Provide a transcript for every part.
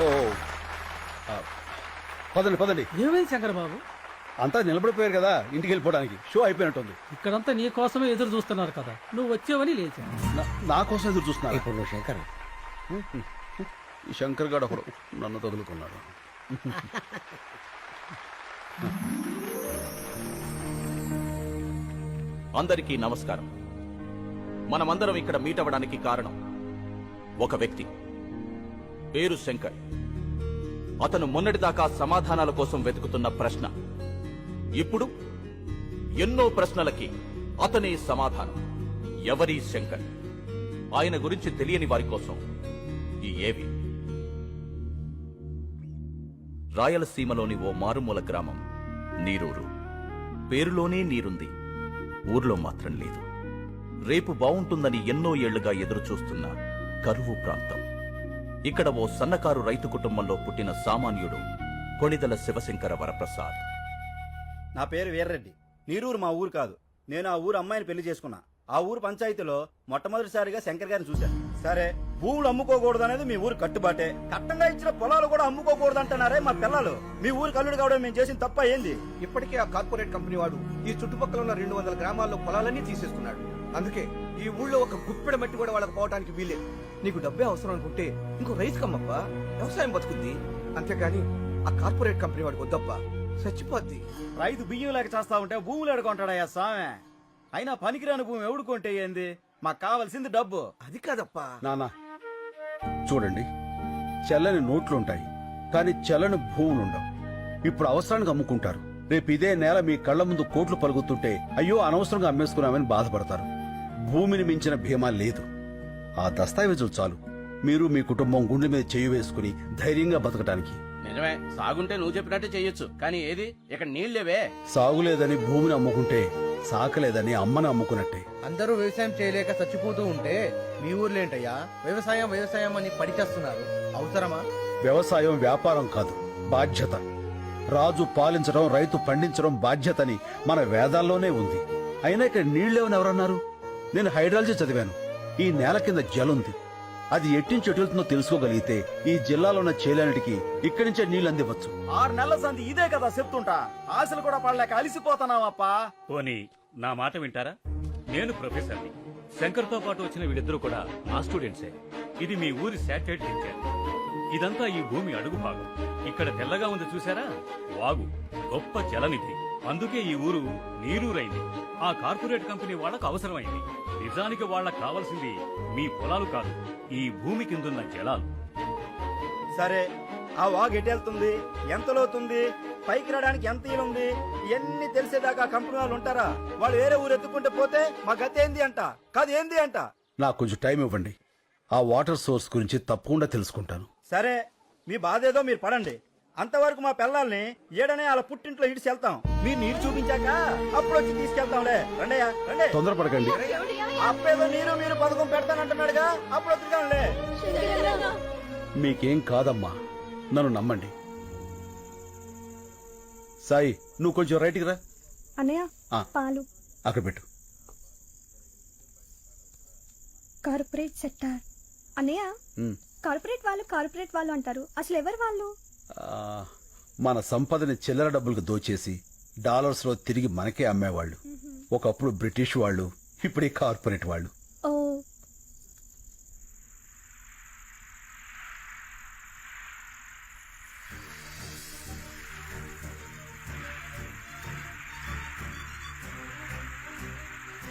ఓ ఆ, పదండి పదండి. ఏమైంది శంకర్ బాబు అంతా నిలబడిపోయారు కదా ఇంటికి వెళ్ళిపోవడానికి. షో అయిపోయినట్టుంది. ఇక్కడంతా నీ కోసమే ఎదురు చూస్తున్నారు కదా. నువ్వు వచ్చావని లేచాను నా- నా కోసం ఎదురు చూస్తున్నారు. ఇప్పుడు నువ్వు శంకర్. ఈ శంకర్ గారు ఒకడు నన్ను తగులుకున్నాడు. అందరికీ నమస్కారం. మనమందరం ఇక్కడ మీట్ అవ్వడానికి కారణం ఒక వ్యక్తి. పేరు శంకర్. అతను మొన్నటిదాకా సమాధానాల కోసం వెతుకుతున్న ప్రశ్న. ఇప్పుడు ఎన్నో ప్రశ్నలకి అతనే సమాధానం. ఎవరి శంకర్. ఆయన గురించి తెలియని వారి కోసం ఈ ఏవి. రాయలసీమలోని ఓ మారుమూల గ్రామం నీరూరు. పేరులోనే నీరుంది. ఊర్లో మాత్రం లేదు. రేపు బావుంటుందని ఎన్నో ఏళ్ళుగా ఎదురుచూస్తున్న కరువు ప్రాంతం. ఇక్కడ ఓ సన్నకారు రైతు కుటుంబంలో పుట్టిన సామాన్యుడు కొణిదల శివశంకర వరప్రసాద్. నా పేరు వీర్రెడ్డి. నీరూరు మా ఊరు కాదు. నేను ఆ ఊరు అమ్మాయిని పెళ్ళి చేసుకున్నా. ఆ ఊరు పంచాయతీలో మొట్టమొదటిసారిగా శంకర్ గారిని చూశాను. సరే భూములు అమ్ముకోకూడదు అనేది మీ ఊరు కట్టుబాటే. కట్టంగా ఇచ్చిన పొలాలు కూడా అమ్ముకోకూడదు అంటున్నారే మా పిల్లలు. మీ ఊరు కల్లుడు కావడం మేము చేసిన తప్ప ఏంది? ఇప్పటికే ఆ కార్పొరేట్ కంపెనీ వాడు ఈ చుట్టుపక్కల ఉన్న రెండు వందల గ్రామాల్లో పొలాలన్నీ తీసేస్తున్నాడు. అందుకే ఈ ఊళ్ళో ఒక గుప్పెడ మట్టి కూడా వాళ్ళకి పోవడానికి వీలే నీకు డబ్బే అవసరం అనుకుంటే ఇంకో రైతు కమ్మప్పా? వ్యవసాయం బతుకుద్ది. అంతేగాని ఆ కార్పొరేట్ కంపెనీ వాడికి వద్దప్పా. చచ్చిపోద్ది. రైతు బియ్యం లేక చేస్తా ఉంటే భూములు ఎడుకుంటాడయ్యా సామె? అయినా పనికిరాని భూమి ఎవడుకుంటే ఏంది? మాకు కావాల్సింది డబ్బు. అది కాదప్పా. నానా చూడండి. చెల్లని నోట్లుంటాయి కానీ చెల్లని భూములుండవు. ఇప్పుడు అవసరానికి అమ్ముకుంటారు. రేపు ఇదే నేల మీ కళ్ళ ముందు కోట్లు పలుకుతుంటే అయ్యో అనవసరంగా అమ్మేసుకున్నామని బాధపడతారు. భూమిని మించిన భీమా లేదు. ఆ దస్తావేజులు చాలు. మీరు మీ కుటుంబం గుండె మీద చేయి వేసుకుని ధైర్యంగా బతకటానికి. నిజమే. సాగుంటే నువ్వు చెప్పినట్టే చెయ్యొచ్చు కానీ ఏది? ఇక్కడ నీళ్ళేవే సాగులేదని భూమిని అమ్ముకుంటే సాకలేదని అమ్మని అమ్ముకున్నట్టే. అందరూ వ్యవసాయం చేయలేక చచ్చిపోతూ ఉంటే మీ ఊర్లో ఏంటయ్యా వ్యవసాయం వ్యవసాయం అని పడిచేస్తున్నారు. అవసరమా? వ్యవసాయం వ్యాపారం కాదు బాధ్యత. రాజు పాలించడం రైతు పండించడం బాధ్యతని మన వేదాల్లోనే ఉంది. అయినా ఇక్కడ నీళ్ళేవని ఎవరన్నారు? నేను హైడ్రాలజీ చదివాను. ఈ నేల కింద జలుంది. అది ఎట్టించి ఎటుతుందో తెలుసుకోగలిగితే ఈ జిల్లాలో ఉన్న చేలన్నిటికీ ఇక్కడి నుంచే నీళ్ళు అందివచ్చు ఆరు నెలల సంది ఇదే కదా చెప్తుంటా. ఆశలు కూడా పడలేక అలిసిపోతున్నావప్పా. పోనీ నా మాట వింటారా? నేను ప్రొఫెసర్ని. శంకర్తో పాటు వచ్చిన వీళ్ళిద్దరూ కూడా నా స్టూడెంట్సే. ఇది మీ ఊరి శాటిలైట్ పిక్చర్ ఇదంతా ఈ భూమి అడుగు భాగం. ఇక్కడ తెల్లగా ఉంది చూసారా? వాగు. గొప్ప జలనిధి. అందుకే ఈ ఊరు నీరూరైంది ఆ కార్పొరేట్ కంపెనీ వాళ్ళకు అవసరమైంది. నిజానికి వాళ్ళకు కావాల్సింది మీ పొలాలు కాదు ఈ భూమి కిందున్న జలాలు. సరే ఆ వాగు ఎటెళ్తుంది ఎంత లోతుంది? పైకి రావడానికి ఎంత ఉంది? ఇవన్నీ తెలిసేదాకా కంపెనీ వాళ్ళు ఉంటారా? వాళ్ళు వేరే ఊరు ఎత్తుకుంటే పోతే మా గతి ఏంది అంట? కాదు ఏంది అంట? నాకు కొంచెం టైం ఇవ్వండి. ఆ వాటర్ సోర్స్ గురించి తప్పకుండా తెలుసుకుంటాను. సరే మీ బాధ ఏదో మీరు పడండి. అంతవరకు మా పిల్లల్ని ఏడనే వాళ్ళ పుట్టింట్లో ఇడిచి వెళ్తాం. మీరు నీరు చూపించాక అప్పుడు వచ్చి తీసుకెళ్తాంలే. రండయ్యా రండి. తొందరపడకండి. అప్పేదో నీరు మీరు పథకం పెడతానంటున్నాడుగా అప్పుడు వద్దుగాంలే మీకేం కాదమ్మా. నన్ను నమ్మండి. సాయి నువ్వు కొంచెం రైట్కి రా. అన్నయ్య ఆ. పాలు. అక్కడ పెట్టు. Corporate sector. అన్నయ్య. కార్పొరేట్ వాళ్ళు కార్పొరేట్ వాళ్ళు అంటారు. అసలు ఎవరు వాళ్ళు? మన సంపదని చిల్లర డబ్బులకు దోచేసి డాలర్స్లో తిరిగి మనకే అమ్మేవాళ్ళు. ఒకప్పుడు బ్రిటిష్ వాళ్ళు ఇప్పుడు ఈ కార్పొరేట్ వాళ్ళు.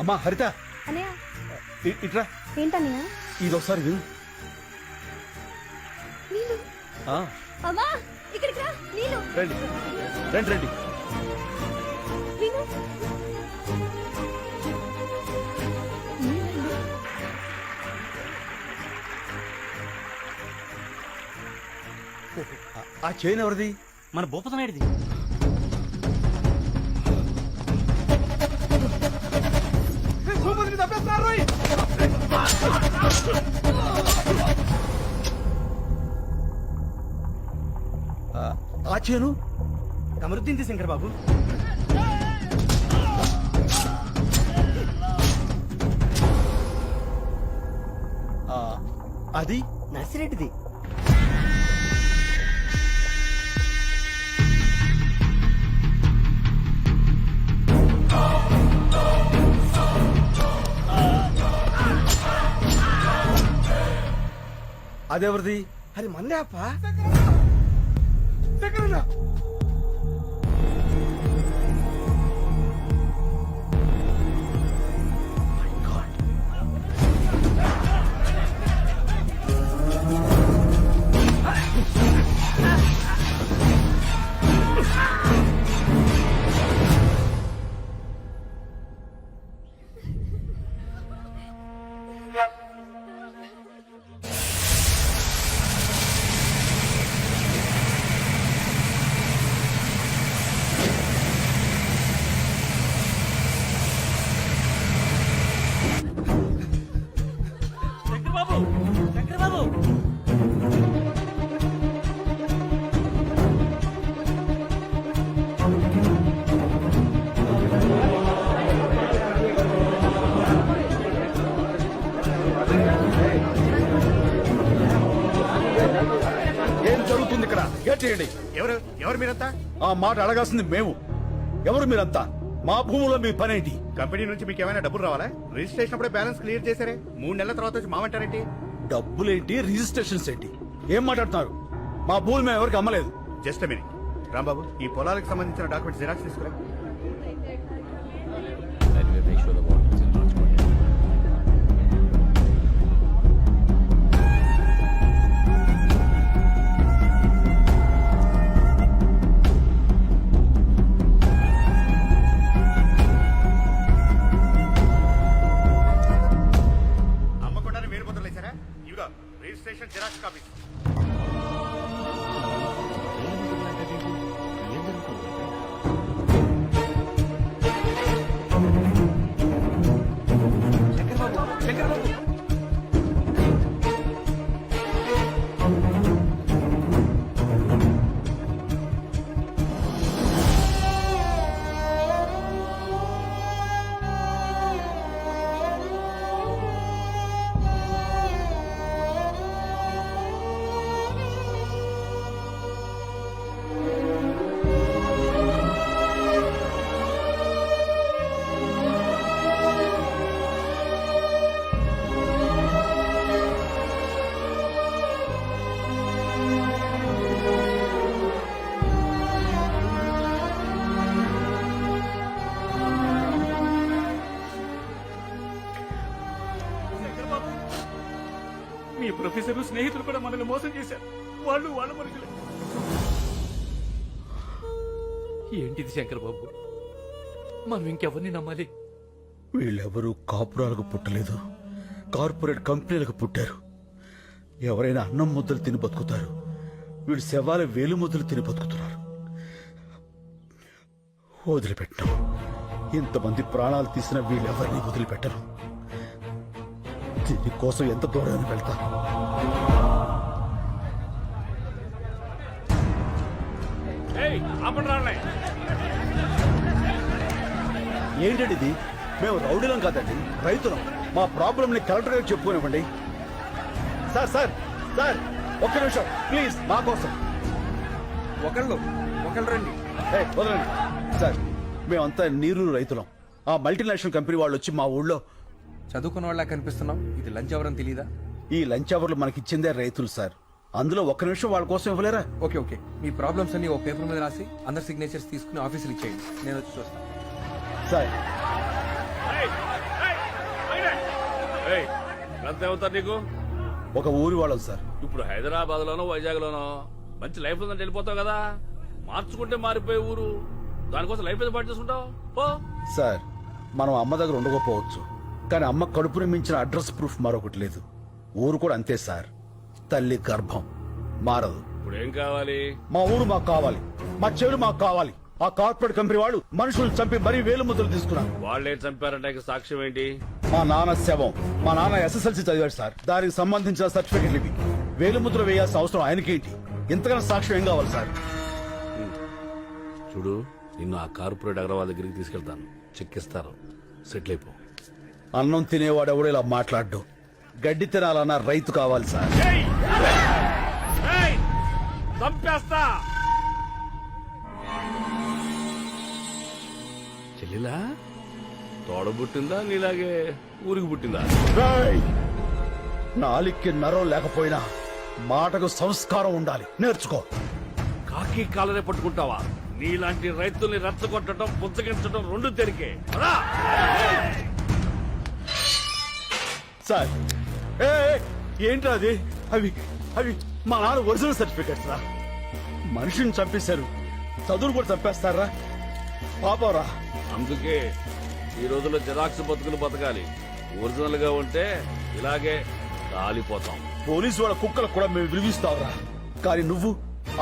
అమ్మా హరిత! ఇట్రా. ఏంటన్నయ్య? ఇది ఒకసారి విను. నీళ్ళు ఆ, అమ్మా ఇక్కడికి రా. నీళ్ళు రండి. రండి రండి. ఆ- చైన్ ఎవరిది? మన భూపతనాయుడిది ఆ, చేయను కమరుద్దీన్ శంకర్ బాబు. అది? నర్సిరెడ్డిది. అదెవరిది? అది మందే అప్ప శంకరన్న శంకర్ జరుగుతుంది ఇక్కడ. గేట్ చేయండి? ఎవరు? ఎవరు మీరంతా? ఆ మాట అడగాల్సింది మేము. ఎవరు మీరంతా? మా భూములో మీ పనేంటి కంపెనీ నుంచి మీకు ఏమైనా డబ్బులు రావాలా? రిజిస్ట్రేషన్ అప్పుడే బ్యాలెన్స్ క్లియర్ చేశారే. మూడు నెలల తర్వాత వచ్చి మామంటారేంటి? డబ్బులేంటి? రిజిస్ట్రేషన్స్ ఏంటి? ఏం మాట్లాడుతున్నారు? మా భూములు మేము ఎవరికి అమ్మలేదు. Just minute. రాంబాబు ఈ పొలాలకు సంబంధించిన డాక్యుమెంట్స్ జిరాక్స్ తీసుకురా. ఇవిగో రిజిస్ట్రేషన్ జిరాక్స్ కాపీ స్నేహితులు కూడా మనల్ని మోసం చేశారు. వాళ్ళు వాళ్ళ మనుషులే. ఏంటిది శంకర్ బాబు మనం ఇంకెవరిని నమ్మాలి? వీళ్ళెవరూ కాపురాలకు పుట్టలేదు. కార్పొరేట్ కంపెనీలకు పుట్టారు. ఎవరైనా అన్నం ముద్దలు తిని బతుకుతారు. వీళ్ళు శవాల వేలు ముద్దలు తిని బతుకుతున్నారు. వదిలిపెట్టం ఇంతమంది ప్రాణాలు తీసిన వీళ్ళెవరిని వదిలిపెట్టరు దీనికోసం ఎంత దూరం వెళ్తా ఏంటండి ఇది? మేము రౌడీలం కాదండి రైతులం. మా ప్రాబ్లం ని కలెక్టర్ గారికి చెప్పుకోనివ్వండి. సార్ సార్ సార్ ఒక్క నిమిషం ప్లీజ్ మా కోసం. ఒకళ్ళు ఒకళ్ళు రండి. ఏయ్, వదలండి. సార్ మేమంతా నీరు రైతులం. ఆ మల్టీనేషనల్ కంపెనీ వాళ్ళు వచ్చి మా ఊళ్ళో చదువుకున్న వాళ్ళ కనిపిస్తున్నాం ఇది లంచ్ అవరం తెలీదా? ఈ లంచ్ అవర్లు మనకిచ్చిందే రైతులు సార్. అందులో ఒక్క నిమిషం వాళ్ళ కోసం ఇవ్వలేరా? Okay okay. మీ ప్రాబ్లమ్స్ అన్ని ఓ పేపర్ మీద రాసి అందరి సిగ్నేచర్స్ తీసుకుని ఆఫీసులు ఇచ్చేయండి. నేను వచ్చి చూస్తాను సార్. ఎంత అవుతారు నీకు? ఒక ఊరి వాళ్ళం సార్. ఇప్పుడు హైదరాబాద్ లోనో వైజాగ్ లోనో మంచి లైఫ్ ఉందని వెళ్ళిపోతావు కదా? మార్చుకుంటే మారిపోయే ఊరు. దానికోసం లైఫ్ మీద పాటు చేసుకుంటావు? పో. సార్ మనం అమ్మ దగ్గర ఉండకపోవచ్చు. కానీ అమ్మ కడుపుని మించిన అడ్రస్ ప్రూఫ్ మరొకటి లేదు. ఊరు కూడా అంతే సార్. తల్లి గర్భం. మారదు. ఇప్పుడు ఏం కావాలి? మా ఊరు మాకు కావాలి. మా చెవులు మాకు కావాలి. ఆ కార్పొరేట్ కంపెనీ వాళ్ళు మనుషులు చంపి మరీ వేలు ముద్రలు తీసుకున్నారు. వాళ్ళే చంపారంటే సాక్ష్యం ఏంటి? మా నాన్న శవం. మా నాన్న ఎస్ఎస్ఎల్సి చదివాడు సార్. దానికి సంబంధించిన సర్టిఫికెట్లు ఇవి. వేలు ముద్ర వేయాల్సిన అవసరం ఆయనకేంటి? ఇంతకన్నా సాక్ష్యం ఏం కావాలి సార్? చూడు నిన్ను ఆ కార్పొరేట్ అగ్రవాల్ దగ్గరికి తీసుకెళ్తాను. చెక్కిస్తారు సెటిల్ అయిపో. అన్నం తినేవాడు ఎవడు ఇలా మాట్లాడ్డు. గడ్డి తినాలన్న రైతు కావాలి సార్. చంపేస్తా! చెల్లిలా? తోడబుట్టిందా? నీలాగే ఊరికి పుట్టిందా! నాలిక్కి నరం లేకపోయినా మాటకు సంస్కారం ఉండాలి. నేర్చుకో. కాకి కాలనే పట్టుకుంటావా? నీలాంటి రైతుల్ని రెచ్చగొట్టడం పుచ్చగించడం రెండు తెరికే రా సార్. ఏ ఏంట్రా అది? అవి అవి మా నాన్న ఒరిజినల్ సర్టిఫికెట్స్ రా. మనిషిని చంపేశారు. చదువులు కూడా చంపేస్తారా? పాపం రా అందుకే ఈ రోజుల్లో జిరాక్స్ బతుకులు బతకాలి. ఒరిజినల్గా ఉంటే ఇలాగే కాలిపోతాం పోలీసు వాళ్ళ కుక్కలకు కూడా మేము విలువిస్తావురా కానీ నువ్వు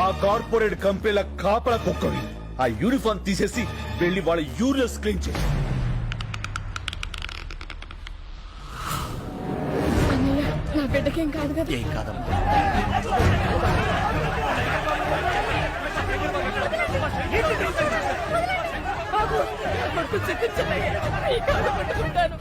ఆ కార్పొరేట్ కంపెనీల కాపల కుక్కవి. ఆ యూనిఫామ్ తీసేసి వెళ్ళి వాళ్ళ యూరియస్ క్లీన్ చేయి. కాదు కదా? ఏం కాదమ్మా. పట్టుకుంటాను.